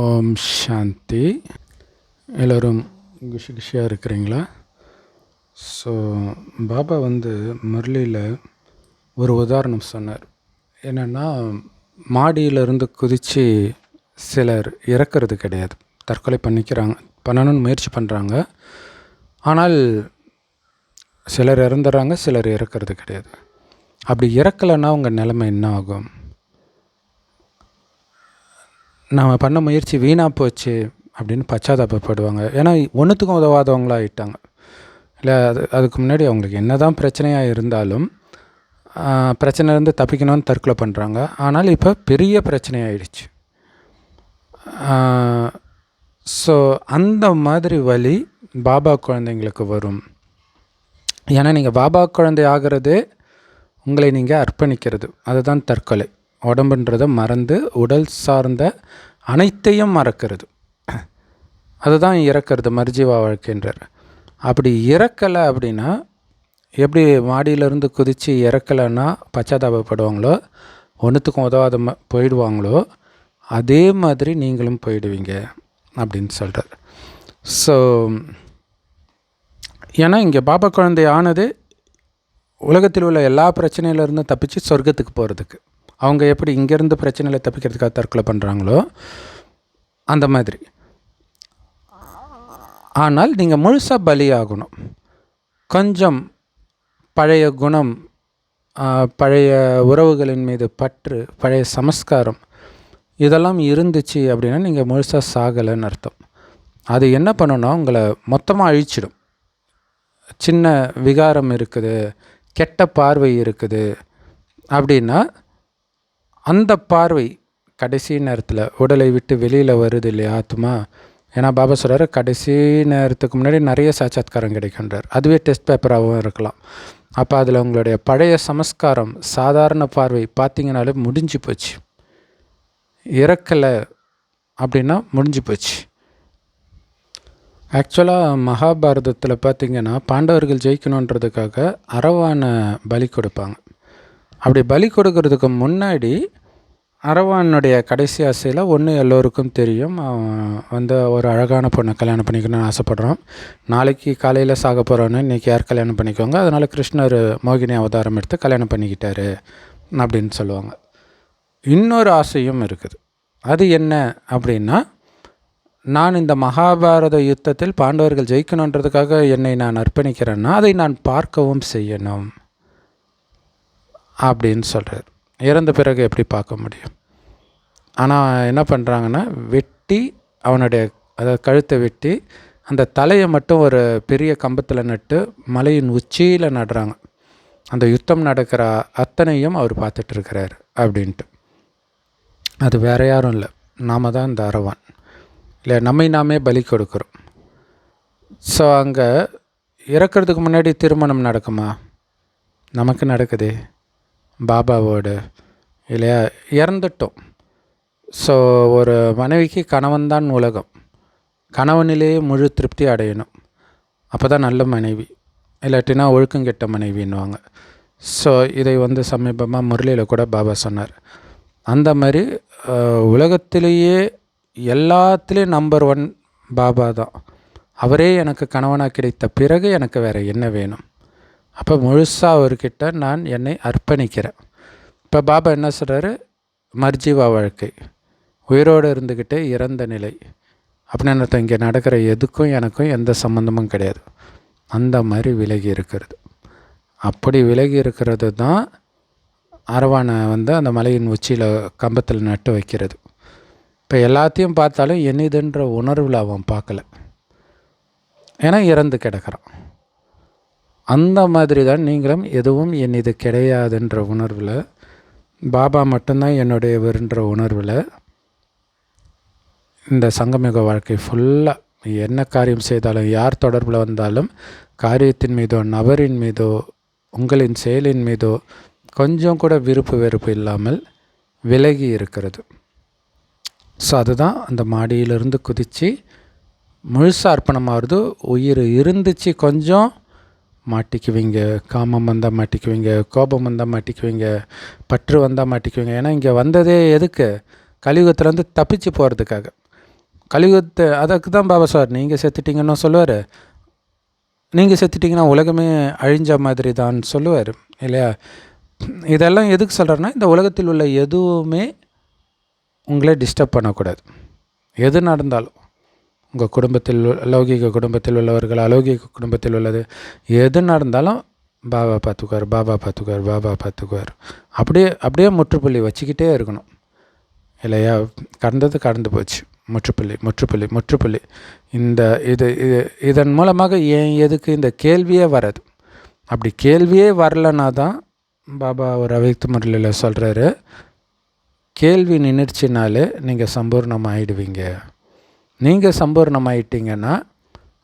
ஓம் சாந்தி. எல்லோரும் குஷி குஷியாக இருக்கிறீங்களா? ஸோ பாபா வந்து முரளியில் ஒரு உதாரணம் சொன்னார். என்னென்னா மாடியிலிருந்து குதித்து சிலர் இறக்கிறது கிடையாது. தற்கொலை பண்ணிக்கிறாங்க பண்ணணும்னு முயற்சி பண்ணுறாங்க ஆனால் சிலர் இறந்துடுறாங்க சிலர் இறக்கிறது கிடையாது. அப்படி இறக்கலைன்னா உங்கள் நிலைமை என்ன ஆகும்? நாம் பண்ண முயற்சி வீணாக போச்சு அப்படின்னு பச்சாதாபப்படுவாங்க. ஏன்னா ஒன்றுத்துக்கும் உதவாதவங்களா ஆகிட்டாங்க இல்லை அது அதுக்கு முன்னாடி அவங்களுக்கு என்ன தான் பிரச்சனையாக இருந்தாலும் பிரச்சனைலேருந்து தப்பிக்கணும்னு தற்கொலை பண்ணுறாங்க ஆனால் இப்போ பெரிய பிரச்சனையாயிடுச்சு. ஸோ அந்த மாதிரி வழி பாபா குழந்தைங்களுக்கு வரும். ஏன்னா நீங்கள் பாபா குழந்தை ஆகிறதே உங்களை நீங்கள் அர்ப்பணிக்கிறது. அதுதான் தற்கொலை. உடம்புன்றதை மறந்து உடல் சார்ந்த அனைத்தையும் மறக்கிறது. அதுதான் இறக்கிறது மர்ஜீவா வாழ்க்கைன்றார். அப்படி இறக்கலை அப்படின்னா எப்படி மாடியிலேருந்து குதித்து இறக்கலைன்னா பச்சாதாபப்படுவாங்களோ ஒன்றுத்துக்கும் உதவாத ம போயிடுவாங்களோ அதே மாதிரி நீங்களும் போயிடுவீங்க அப்படின்னு சொல்கிறார் ஸோ ஏன்னா இங்கே பாபா குழந்தை ஆனது உலகத்தில் உள்ள எல்லா பிரச்சனையிலேருந்தும் தப்பிச்சு சொர்க்கத்துக்கு போகிறதுக்கு அவங்க எப்படி இங்கேருந்து பிரச்சனையில் தப்பிக்கிறதுக்காக தற்கொலை பண்ணுறாங்களோ அந்த மாதிரி. ஆனால் நீங்கள் முழுசாக பலியாகணும். கொஞ்சம் பழைய குணம் பழைய உறவுகளின் மீது பற்று பழைய சமஸ்காரம் இதெல்லாம் இருந்துச்சு அப்படின்னா நீங்கள் முழுசாக சாகலைன்னு அர்த்தம். அது என்ன பண்ணணும்னா உங்களை மொத்தமாக அழிச்சிடும். சின்ன விகாரம் இருக்குது கெட்ட பார்வை இருக்குது அப்படின்னா அந்த பார்வை கடைசி நேரத்தில் உடலை விட்டு வெளியில் வருது இல்லையா ஆத்மா ஏன்னா பாபா சொல்கிறார் கடைசி நேரத்துக்கு முன்னாடி நிறைய சாட்சாத்காரம் கிடைக்கின்றார். அதுவே டெஸ்ட் பேப்பராகவும் இருக்கலாம். அப்போ அதில் உங்களுடைய பழைய சமஸ்காரம் சாதாரண பார்வை பார்த்தீங்கனாலே முடிஞ்சு போச்சு. இறக்கலை அப்படின்னா முடிஞ்சு போச்சு. ஆக்சுவலாக மகாபாரதத்தில் பார்த்திங்கன்னா பாண்டவர்கள் ஜெயிக்கணுன்றதுக்காக அரவானை பலி கொடுப்பாங்க. அப்படி பலி கொடுக்கறதுக்கு முன்னாடி அரவானுடைய கடைசி ஆசையில் ஒன்று எல்லோருக்கும் தெரியும். வந்து ஒரு அழகான பொண்ணை கல்யாணம் பண்ணிக்கணும்னு ஆசைப்பட்றான். நாளைக்கு காலையில் சாக போகிறோன்னு இன்றைக்கி யார் கல்யாணம் பண்ணிக்கோங்க? அதனால் கிருஷ்ணர் மோகினி அவதாரம் எடுத்து கல்யாணம் பண்ணிக்கிட்டாரு அப்படின்னு சொல்லுவாங்க. இன்னொரு ஆசையும் இருக்குது. அது என்ன அப்படின்னா நான் இந்த மகாபாரத யுத்தத்தில் பாண்டவர்கள் ஜெயிக்கணுன்றதுக்காக என்னை நான் அர்ப்பணிக்கிறேன்னா அதை நான் பார்க்கவும் செய்யணும். அப்படின்னு சொல்கிறார் இறந்த பிறகு எப்படி பார்க்க முடியும்? ஆனால் என்ன பண்ணுறாங்கன்னா வெட்டி அவனுடைய அதை கழுத்தை வெட்டி அந்த தலையை மட்டும் ஒரு பெரிய கம்பத்தில் நட்டு மலையின் உச்சியில் நடுறாங்க. அந்த யுத்தம் நடக்கிற அத்தனையும் அவர் பார்த்துட்ருக்கிறார் அப்படின்ட்டு. அது வேறு யாரும் இல்லை. நாம் தான் இந்த அரவான். இல்லை நம்மை நாமே பலி கொடுக்குறோம். ஸோ அங்கே இறக்கிறதுக்கு முன்னாடி திருமணம் நடக்குமா? நமக்கு நடக்குதே. பாபாவோடு இல்லையா? இறந்துட்டோம். ஸோ ஒரு மனைவிக்கு கணவன் தான் உலகம். கணவனிலேயே முழு திருப்தி அடையணும். அப்போ தான் நல்ல மனைவி. இல்லாட்டினா ஒழுக்கங்கெட்ட மனைவின்னுவாங்க. ஸோ இதை வந்து சமீபமாக முரளியில் கூட பாபா சொன்னார். அந்த மாதிரி உலகத்திலேயே எல்லாத்துலேயும் நம்பர் ஒன் பாபா தான். அவரே எனக்கு கணவனாக கிடைத்த பிறகு எனக்கு வேறு என்ன வேணும்? அப்போ முழுசாக அவர்கிட்ட நான் என்னை அர்ப்பணிக்கிறேன். இப்போ பாபா என்ன சொல்கிறாரு மர்ஜீவா வாழ்க்கை. உயிரோடு இருந்துக்கிட்டே இறந்த நிலை. அப்படின்னு அர்த்தம். இங்கே நடக்கிற எதுக்கும் எனக்கும் எந்த சம்மந்தமும் கிடையாது. அந்த மாதிரி விலகி இருக்கிறது. அப்படி விலகி இருக்கிறது தான் அரவானை வந்து அந்த மலையின் உச்சியில் கம்பத்தில் நட்டு வைக்கிறது. இப்போ எல்லாத்தையும் பார்த்தாலும் என்னதுன்ற உணர்வில் அவன் பார்க்கல. ஏன்னா இறந்து கிடக்கிறான். அந்த மாதிரி தான் நீங்களும் எதுவும் என் இது கிடையாதுன்ற உணர்வில் பாபா மட்டும்தான் என்னுடையவர்ன்ற உணர்வில் இந்த சங்கமிக வாழ்க்கை ஃபுல்லாக என்ன காரியம் செய்தாலும் யார் தொடர்பில் வந்தாலும் காரியத்தின் மீதோ நபரின் மீதோ உங்களின் செயலின் மீதோ கொஞ்சம் கூட விருப்பு வெறுப்பு இல்லாமல் விலகி இருக்கிறது. ஸோ அதுதான் அந்த மாடியிலிருந்து குதித்து முழுசாக அர்ப்பணமாகிறது உயிர் இருந்துச்சு கொஞ்சம் மாட்டிக்குவீங்க காமம் வந்தால் மாட்டிக்குவீங்க கோபம் வந்தால் மாட்டிக்குவீங்க பற்று வந்தால் மாட்டிக்குவீங்க. ஏன்னா இங்கே வந்ததே எதுக்கு? கலியுகத்துலேருந்து தப்பிச்சு போகிறதுக்காக கலியுகத்தை அதுக்கு தான் பாபா சார் நீங்கள் செத்துட்டீங்கன்னு சொல்லுவார். நீங்கள் செத்துட்டிங்கன்னா உலகமே அழிஞ்ச மாதிரி தான் சொல்லுவார். இல்லையா? இதெல்லாம் எதுக்கு சொல்கிறேன்னா இந்த உலகத்தில் உள்ள எதுவுமே உங்களை டிஸ்டர்ப் பண்ணக்கூடாது. எது நடந்தாலும். உங்கள் குடும்பத்தில் உள்ள- லௌகிக குடும்பத்தில் உள்ளவர்கள் அலௌகிக குடும்பத்தில் உள்ளது எது நடந்தாலும் பாபா பார்த்துக்குவார் பாபா பார்த்துக்குவார் பாபா பார்த்துக்குவார் அப்படியே அப்படியே முற்றுப்புள்ளி வச்சுக்கிட்டே இருக்கணும். இல்லையா? கடந்தது கடந்து போச்சு. முற்றுப்புள்ளி முற்றுப்புள்ளி முற்றுப்புள்ளி. இந்த இது இது இதன் மூலமாக ஏன் எதுக்கு இந்த கேள்வியே வராது? அப்படி கேள்வியே வரலன்னா தான் பாபா ஒரு அவைத்து முறையில் சொல்கிறாரு கேள்வி நின்றுச்சுனாலே நீங்கள் சம்பூர்ணம் ஆயிடுவீங்க நீங்கள் சம்பூர்ணம் ஆயிட்டீங்கன்னா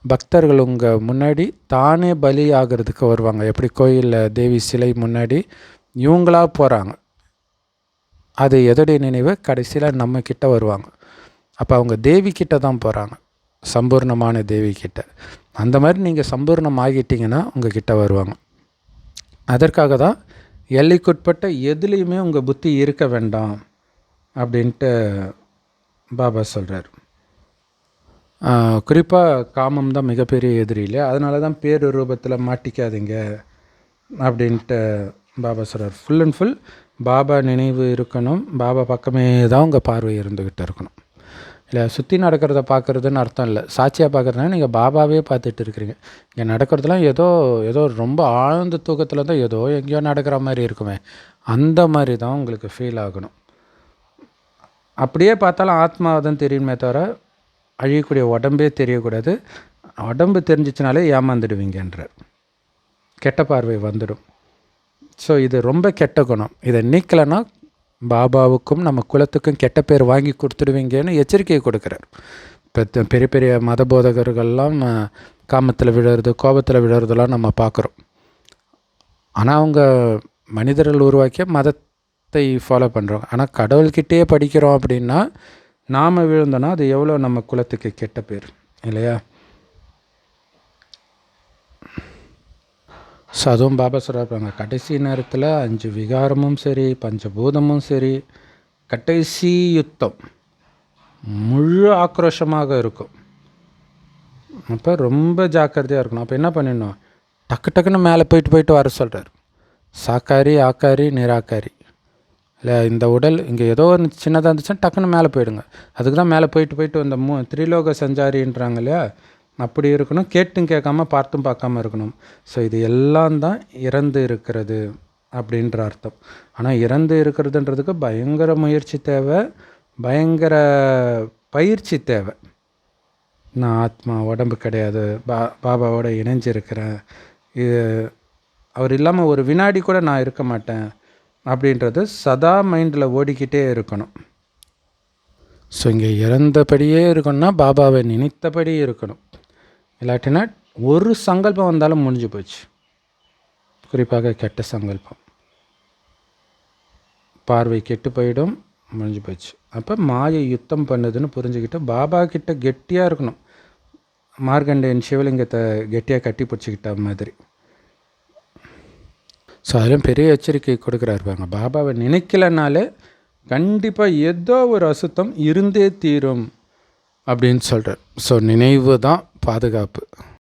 பக்தர்கள் உங்கள் முன்னாடி தானே பலி ஆகிறதுக்கு வருவாங்க. எப்படி கோயிலில் தேவி சிலை முன்னாடி இவங்களாக போகிறாங்க அது எதோடைய நினைவு? கடைசியில் நம்ம கிட்ட வருவாங்க. அப்போ அவங்க தேவி கிட்ட தான் போகிறாங்க சம்பூர்ணமான தேவி கிட்ட அந்த மாதிரி நீங்கள் சம்பூர்ணம் ஆகிட்டிங்கன்னா உங்கள் கிட்ட வருவாங்க. அதற்காக தான் எல்லைக்குட்பட்ட எதுலேயுமே உங்கள் புத்தி இருக்க வேண்டாம் அப்படின்ட்டு பாபா சொல்கிறார் குறிப்பாக காமம் தான் மிகப்பெரிய எதிரி இல்லையா? அதனால தான் பேரு ரூபத்தில் மாட்டிக்காதீங்க அப்படின்ட்டு பாபா சொல்கிறார் ஃபுல் அண்ட் ஃபுல் பாபா நினைவு இருக்கணும். பாபா பக்கமே தான் உங்கள் பார்வை இருந்துக்கிட்டு இருக்கணும். இல்லை சுற்றி நடக்கிறத பார்க்குறதுன்னு அர்த்தம் இல்லை. சாட்சியாக பார்க்குறதுனா நீங்கள் பாபாவே பார்த்துட்டு இருக்கிறீங்க. இங்கே நடக்கிறதுலாம் ஏதோ ஏதோ ரொம்ப ஆழ்ந்த தூக்கத்தில் தான் ஏதோ எங்கேயோ நடக்கிற மாதிரி இருக்குமே. அந்த மாதிரி தான் உங்களுக்கு ஃபீல் ஆகணும். அப்படியே பார்த்தாலும் ஆத்மாவை தான் தெரியுமே தவிர அழியக்கூடிய உடம்பே தெரியக்கூடாது. உடம்பு தெரிஞ்சிச்சினாலே ஏமாந்துடுவீங்கன்றார் கெட்ட பார்வை வந்துடும். ஸோ இது ரொம்ப கெட்ட குணம். இதை நீக்கலைன்னா பாபாவுக்கும் நம்ம குலத்துக்கும் கெட்ட பேர் வாங்கி கொடுத்துடுவீங்கன்னு எச்சரிக்கையை கொடுக்குறார். இப்போ பெரிய பெரிய மத போதகர்கள்லாம் காமத்தில் விழுறது கோபத்தில் விழுறதெல்லாம் நம்ம பார்க்குறோம். ஆனால் அவங்க மனிதர்கள் உருவாக்கிய மதத்தை ஃபாலோ பண்ணுறோம் ஆனால் கடவுள்கிட்டே படிக்கிறோம் அப்படின்னா நாம் விழுந்தோன்னா அது எவ்வளோ நம்ம குலத்துக்கு கெட்ட பேர் இல்லையா? ஸோ அதுவும் பாபா சொல்கிறாங்க கடைசி நேரத்தில் அஞ்சு விகாரமும் சரி பஞ்சபூதமும் சரி கடைசி யுத்தம் முழு ஆக்ரோஷமாக இருக்கும். அப்போ ரொம்ப ஜாக்கிரதையாக இருக்கணும். அப்போ என்ன பண்ணிடணும்? டக்கு டக்குன்னு மேலே போயிட்டு போயிட்டு வர சொல்கிறார் சாக்காரி ஆக்காரி நிராக்காரி. இல்லை இந்த உடல் இங்கே ஏதோ ஒன்று சின்னதாக இருந்துச்சுன்னா டக்குன்னு மேலே போயிடுங்க. அதுக்கு தான் மேலே போயிட்டு போயிட்டு இந்த மூ திரிலோக சஞ்சாரின்றாங்க இல்லையா? அப்படி இருக்கணும் கேட்டும் கேட்காம பார்த்தும் பார்க்காம இருக்கணும். ஸோ இது எல்லாம் தான் இறந்து இருக்கிறது அப்படின்ற அர்த்தம். ஆனால் இறந்து இருக்கிறதுன்றதுக்கு பயங்கர முயற்சி தேவை பயங்கர பயிற்சி தேவை. நான் ஆத்மா உடம்பு கிடையாது பா பாபாவோட இணைஞ்சிருக்கிறேன். இது அவர் இல்லாமல் ஒரு வினாடி கூட நான் இருக்க மாட்டேன். அப்படின்றது சதா மைண்டில் ஓடிக்கிட்டே இருக்கணும். ஸோ இங்கே இறந்தபடியே இருக்கணும்னா பாபாவை நினைத்தபடி இருக்கணும். இல்லாட்டினா ஒரு சங்கல்பம் வந்தாலும் முடிஞ்சு போச்சு. குறிப்பாக கெட்ட சங்கல்பம். பார்வை கெட்டு போயிடும் முடிஞ்சு போச்சு. அப்போ மாயை யுத்தம் பண்ணுதுன்னு புரிஞ்சுக்கிட்டு பாபா கிட்ட கெட்டியாக இருக்கணும். மார்கண்டேயன் சிவலிங்கத்தை கெட்டியாக கட்டி பிடிச்சிக்கிட்ட மாதிரி. ஸோ அதிலும் பெரிய எச்சரிக்கை கொடுக்குறாரு பாருங்க. பாபாவை நினைக்கலனாலே கண்டிப்பாக ஏதோ ஒரு அசுத்தம் இருந்தே தீரும் அப்படின்னு சொல்கிறார் ஸோ நினைவு தான் பாதுகாப்பு.